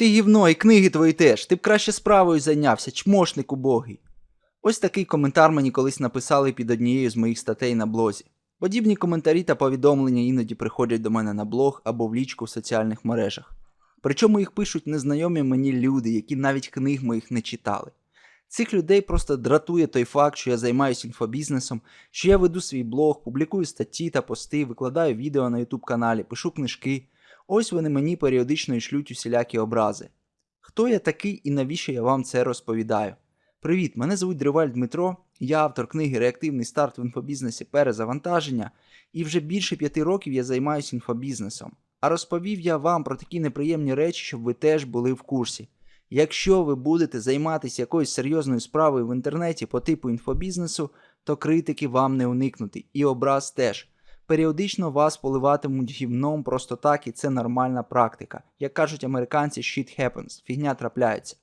Ти гівно, і книги твої теж. Ти б краще справою зайнявся, чмошник убогий. Ось такий коментар мені колись написали під однією з моїх статей на блозі. Подібні коментарі та повідомлення іноді приходять до мене на блог або в лічку в соціальних мережах. Причому їх пишуть незнайомі мені люди, які навіть книг моїх не читали. Цих людей просто дратує той факт, що я займаюся інфобізнесом, що я веду свій блог, публікую статті та пости, викладаю відео на YouTube каналі, пишу книжки. Ось вони мені періодично і шлють усілякі образи. Хто я такий і навіщо я вам це розповідаю? Привіт, мене звуть Дриваль Дмитро, я автор книги Реактивний старт в інфобізнесі перезавантаження, і вже більше п'яти років я займаюся інфобізнесом. А розповів я вам про такі неприємні речі, щоб ви теж були в курсі. Якщо ви будете займатися якоюсь серйозною справою в інтернеті по типу інфобізнесу, то критики вам не уникнути, і образ теж. Періодично вас поливатимуть гівном просто так, і це нормальна практика. Як кажуть американці, shit happens, фігня трапляється.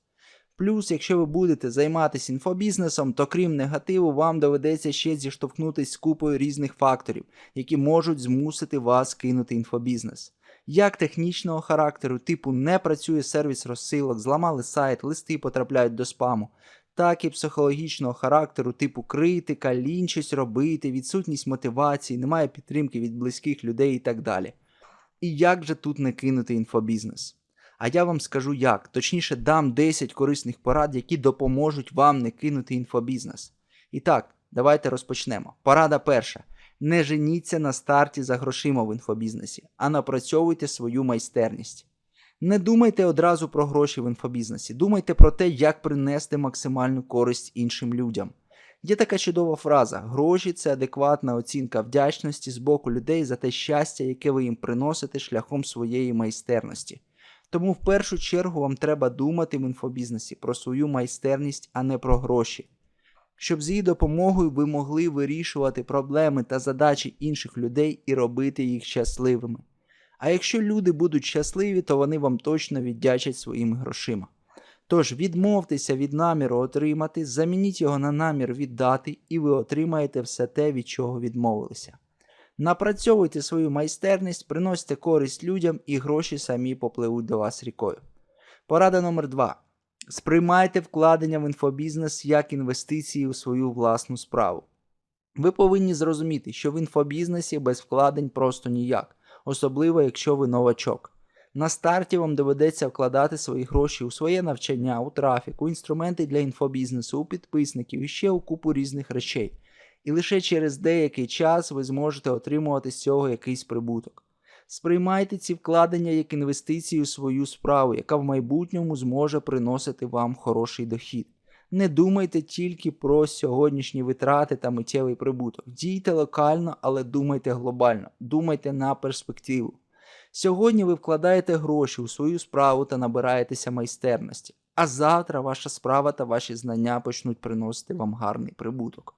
Плюс, якщо ви будете займатися інфобізнесом, то крім негативу, вам доведеться ще зіштовхнутися з купою різних факторів, які можуть змусити вас кинути інфобізнес. Як технічного характеру, типу не працює сервіс розсилок, зламали сайт, листи потрапляють до спаму, так і психологічного характеру, типу критика, лінь щось робити, відсутність мотивації, немає підтримки від близьких людей і так далі. І як же тут не кинути інфобізнес? А я вам скажу як, точніше, дам 10 корисних порад, які допоможуть вам не кинути інфобізнес. І так, давайте розпочнемо. Порада перша. Не женіться на старті за грошима в інфобізнесі, а напрацьовуйте свою майстерність. Не думайте одразу про гроші в інфобізнесі, думайте про те, як принести максимальну користь іншим людям. Є така чудова фраза: гроші це адекватна оцінка вдячності з боку людей за те щастя, яке ви їм приносите шляхом своєї майстерності. Тому в першу чергу вам треба думати в інфобізнесі про свою майстерність, а не про гроші. Щоб з її допомогою ви могли вирішувати проблеми та задачі інших людей і робити їх щасливими. А якщо люди будуть щасливі, то вони вам точно віддячать своїми грошима. Тож відмовтеся від наміру отримати, замініть його на намір віддати, і ви отримаєте все те, від чого відмовилися. Напрацьовуйте свою майстерність, приносьте користь людям і гроші самі попливуть до вас рікою. Порада номер 2 Сприймайте вкладення в інфобізнес як інвестиції у свою власну справу. Ви повинні зрозуміти, що в інфобізнесі без вкладень просто ніяк, особливо якщо ви новачок. На старті вам доведеться вкладати свої гроші у своє навчання, у трафік, у інструменти для інфобізнесу, у підписників і ще у купу різних речей. І лише через деякий час ви зможете отримувати з цього якийсь прибуток. Сприймайте ці вкладення як інвестиції у свою справу, яка в майбутньому зможе приносити вам хороший дохід. Не думайте тільки про сьогоднішні витрати та миттєвий прибуток. Дійте локально, але думайте глобально, думайте на перспективу. Сьогодні ви вкладаєте гроші у свою справу та набираєтеся майстерності, а завтра ваша справа та ваші знання почнуть приносити вам гарний прибуток.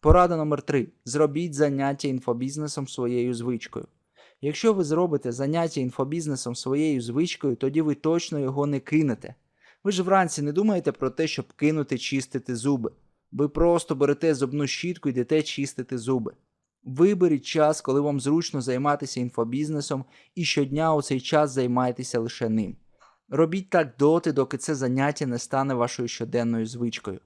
Порада номер 3 Зробіть заняття інфобізнесом своєю звичкою. Якщо ви зробите заняття інфобізнесом своєю звичкою, тоді ви точно його не кинете. Ви ж вранці не думаєте про те, щоб кинути чистити зуби. Ви просто берете зубну щітку і йдете чистити зуби. Виберіть час, коли вам зручно займатися інфобізнесом, і щодня у цей час займайтеся лише ним. Робіть так доти, доки це заняття не стане вашою щоденною звичкою.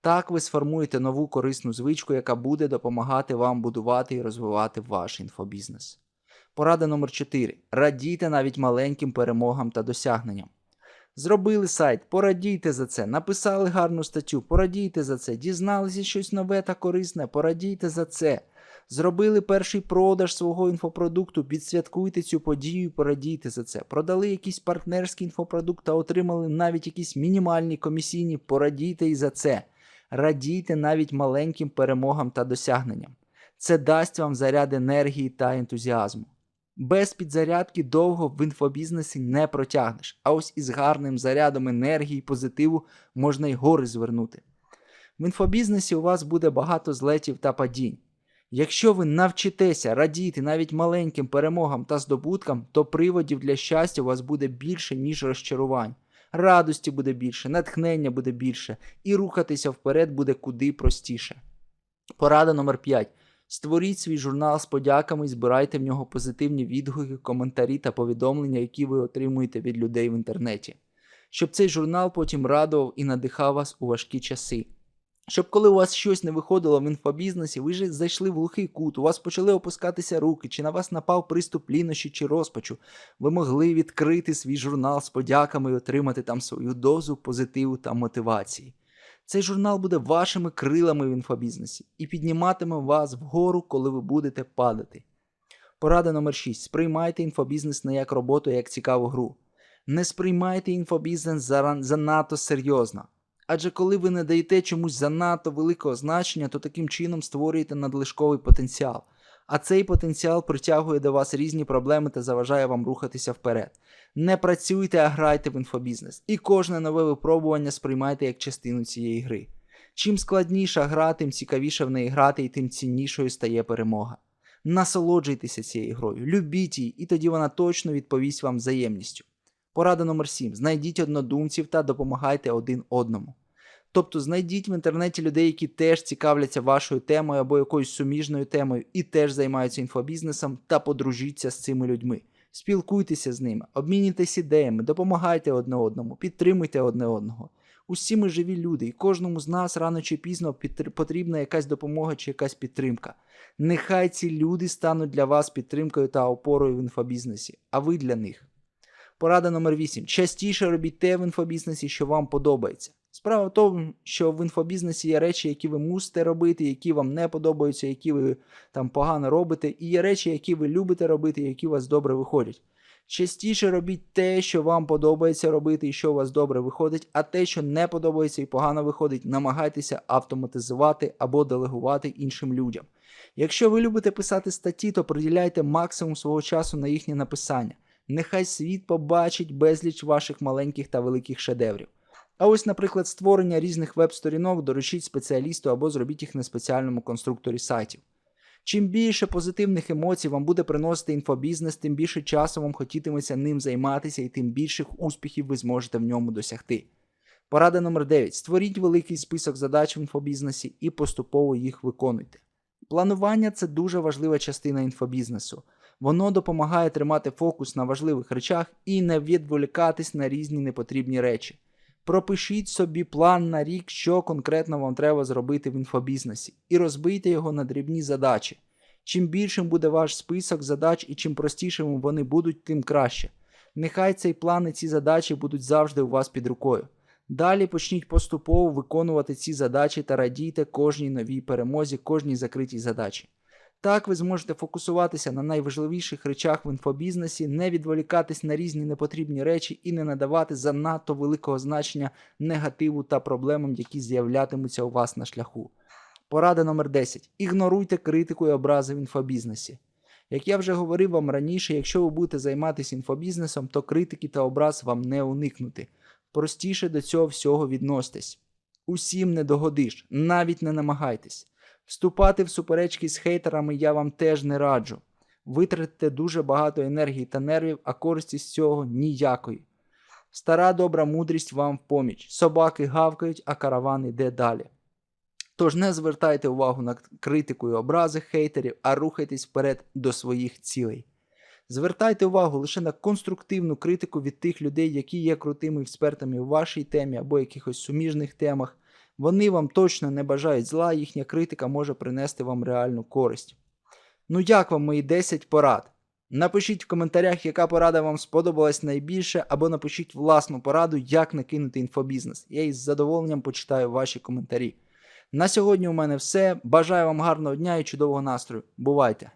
Так ви сформуєте нову корисну звичку, яка буде допомагати вам будувати і розвивати ваш інфобізнес. Порада номер 4. Радійте навіть маленьким перемогам та досягненням. Зробили сайт, порадійте за це, написали гарну статтю, порадійте за це, дізналися щось нове та корисне, порадійте за це. Зробили перший продаж свого інфопродукту, підсвяткуйте цю подію, порадійте за це. Продали якийсь партнерський інфопродукт та отримали навіть якісь мінімальні комісійні, порадійте і за це. Радійте навіть маленьким перемогам та досягненням. Це дасть вам заряд енергії та ентузіазму. Без підзарядки довго в інфобізнесі не протягнеш, а ось із гарним зарядом енергії позитиву можна й гори звернути. В інфобізнесі у вас буде багато злетів та падінь. Якщо ви навчитеся радіти навіть маленьким перемогам та здобуткам, то приводів для щастя у вас буде більше, ніж розчарувань. Радості буде більше, натхнення буде більше, і рухатися вперед буде куди простіше. Порада номер 5. Створіть свій журнал з подяками і збирайте в нього позитивні відгуки, коментарі та повідомлення, які ви отримуєте від людей в інтернеті. щоб цей журнал потім радував і надихав вас у важкі часи. Щоб коли у вас щось не виходило в інфобізнесі, ви ж зайшли в глухий кут, у вас почали опускатися руки, чи на вас напав приступ лінощі чи розпачу, ви могли відкрити свій журнал з подяками і отримати там свою дозу позитиву та мотивації. Цей журнал буде вашими крилами в інфобізнесі і підніматиме вас вгору, коли ви будете падати. Порада номер 6. Сприймайте інфобізнес не як роботу, а як цікаву гру. Не сприймайте інфобізнес занадто серйозно. Адже коли ви не даєте чомусь занадто великого значення, то таким чином створюєте надлишковий потенціал. А цей потенціал притягує до вас різні проблеми та заважає вам рухатися вперед. Не працюйте, а грайте в інфобізнес. І кожне нове випробування сприймайте як частину цієї гри. Чим складніша гра, тим цікавіше в неї грати і тим ціннішою стає перемога. Насолоджуйтеся цією грою, любіть її, і тоді вона точно відповість вам взаємністю. Порада номер 7. Знайдіть однодумців та допомагайте один одному. Тобто знайдіть в інтернеті людей, які теж цікавляться вашою темою або якоюсь суміжною темою і теж займаються інфобізнесом, та подружіться з цими людьми. Спілкуйтеся з ними, обмінюйтесь ідеями, допомагайте одне одному, підтримуйте одне одного. Усі ми живі люди, і кожному з нас рано чи пізно потрібна якась допомога чи якась підтримка. Нехай ці люди стануть для вас підтримкою та опорою в інфобізнесі, а ви для них. Порада номер 8. Частіше робіть те в інфобізнесі, що вам подобається. Справа в тому, що в інфобізнесі є речі, які ви мусите робити, які вам не подобаються, які ви там погано робите, і є речі, які ви любите робити, які у вас добре виходять. Частіше робіть те, що вам подобається робити і що у вас добре виходить, а те, що не подобається і погано виходить, намагайтеся автоматизувати або делегувати іншим людям. Якщо ви любите писати статті, то приділяйте максимум свого часу на їхнє написання. Нехай світ побачить безліч ваших маленьких та великих шедеврів. А ось, наприклад, створення різних веб-сторінок доручіть спеціалісту або зробіть їх на спеціальному конструкторі сайтів. Чим більше позитивних емоцій вам буде приносити інфобізнес, тим більше часу вам хотітиметься ним займатися і тим більших успіхів ви зможете в ньому досягти. Порада номер 9. Створіть великий список задач в інфобізнесі і поступово їх виконуйте. Планування це дуже важлива частина інфобізнесу. Воно допомагає тримати фокус на важливих речах і не відволікатись на різні непотрібні речі. Пропишіть собі план на рік, що конкретно вам треба зробити в інфобізнесі, і розбийте його на дрібні задачі. Чим більшим буде ваш список задач і чим простішими вони будуть, тим краще. Нехай цей план і ці задачі будуть завжди у вас під рукою. Далі почніть поступово виконувати ці задачі та радійте кожній новій перемозі, кожній закритій задачі. Так ви зможете фокусуватися на найважливіших речах в інфобізнесі, не відволікатись на різні непотрібні речі і не надавати занадто великого значення негативу та проблемам, які з'являтимуться у вас на шляху. Порада номер 10. Ігноруйте критику і образи в інфобізнесі. Як я вже говорив вам раніше, якщо ви будете займатися інфобізнесом, то критики та образ вам не уникнути. Простіше до цього всього відноситесь. Усім не догодиш, навіть не намагайтесь. Вступати в суперечки з хейтерами я вам теж не раджу. Витратите дуже багато енергії та нервів, а користі з цього ніякої. Стара добра мудрість вам в поміч. Собаки гавкають, а караван іде далі. Тож не звертайте увагу на критику і образи хейтерів, а рухайтесь вперед до своїх цілей. Звертайте увагу лише на конструктивну критику від тих людей, які є крутими експертами у вашій темі або якихось суміжних темах. Вони вам точно не бажають зла, їхня критика може принести вам реальну користь. Ну як вам мої 10 порад? Напишіть в коментарях, яка порада вам сподобалась найбільше, або напишіть власну пораду, як накинути інфобізнес. Я із задоволенням почитаю ваші коментарі. На сьогодні у мене все. Бажаю вам гарного дня і чудового настрою. Бувайте!